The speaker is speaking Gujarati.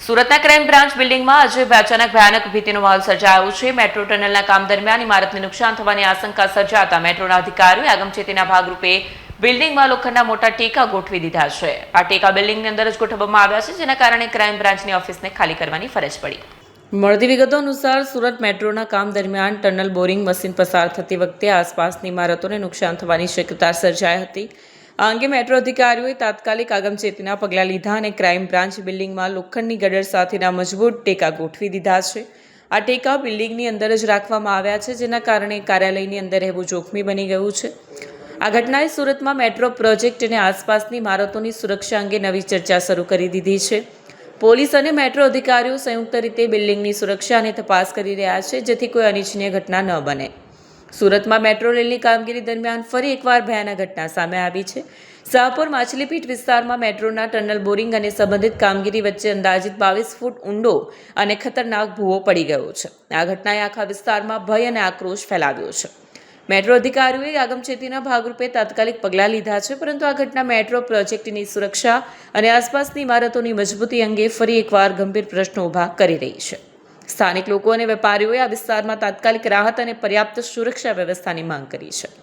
સુરતના ક્રાઇમ બ્રાન્ચ બિલ્ડિંગમાં આજે અચાનક ભયાનક ભીતિનો માહોલ સર્જાયો છે. મેટ્રો ટનલના કામ દરમિયાન ઇમારતને નુકસાન થવાની આશંકા સર્જાતા મેટ્રોના અધિકારીઓએ આગમચેતીના ભાગરૂપે બિલ્ડિંગમાં લોખંડના મોટા ટેકા ગોઠવી દીધા છે. આ ટેકા બિલ્ડિંગની અંદર જ ગોઠવવામાં આવ્યા છે, જેના કારણે ક્રાઇમ બ્રાન્ચની ઓફિસને ખાલી કરવાની ફરજ પડી. મળતી વિગતો અનુસાર સુરત મેટ્રોના કામ દરમિયાન ટનલ બોરિંગ મશીન પસાર થતી વખતે આસપાસની ઇમારતોને નુકસાન થવાની શક્યતા સર્જાઈ હતી. આ અંગે મેટ્રો અધિકારીઓએ તાત્કાલિક આગમચેતીના પગલાં લીધા અને ક્રાઇમ બ્રાન્ચ બિલ્ડિંગમાં લોખંડની ગડર સાથેના મજબૂત ટેકા ગોઠવી દીધા છે. આ ટેકા બિલ્ડિંગની અંદર જ રાખવામાં આવ્યા છે, જેના કારણે કાર્યાલયની અંદર રહેવું જોખમી બની ગયું છે. આ ઘટનાએ સુરતમાં મેટ્રો પ્રોજેક્ટ અને આસપાસની ઇમારતોની સુરક્ષા અંગે નવી ચર્ચા શરૂ કરી દીધી છે. પોલીસ અને મેટ્રો અધિકારીઓ સંયુક્ત રીતે બિલ્ડિંગની સુરક્ષા અને તપાસ કરી રહ્યા છે, જેથી કોઈ અનિચ્છનીય ઘટના ન બને. સુરતમાં મેટ્રો રેલની કામગીરી દરમિયાન ફરી એકવાર ભયાનક ઘટના સામે આવી છે. શાહપુર માછલીપીઠ વિસ્તારમાં મેટ્રોના ટનલ બોરિંગ અને સંબંધિત કામગીરી વચ્ચે અંદાજિત બાવીસ ફૂટ ઊંડો અને ખતરનાક ભૂવો પડી ગયો છે. આ ઘટનાએ આખા વિસ્તારમાં ભય અને આક્રોશ ફેલાવ્યો છે. મેટ્રો અધિકારીઓએ આગમચેતીના ભાગરૂપે તાત્કાલિક પગલાં લીધા છે, પરંતુ આ ઘટના મેટ્રો પ્રોજેક્ટની સુરક્ષા અને આસપાસની ઇમારતોની મજબૂતી અંગે ફરી એકવાર ગંભીર પ્રશ્નો ઊભા કરી રહી છે. સ્થાનિક લોકો અને વેપારીઓએ આ વિસ્તારમાં તાત્કાલિક રાહત અને પર્યાપ્ત સુરક્ષા વ્યવસ્થાની માંગ કરી છે.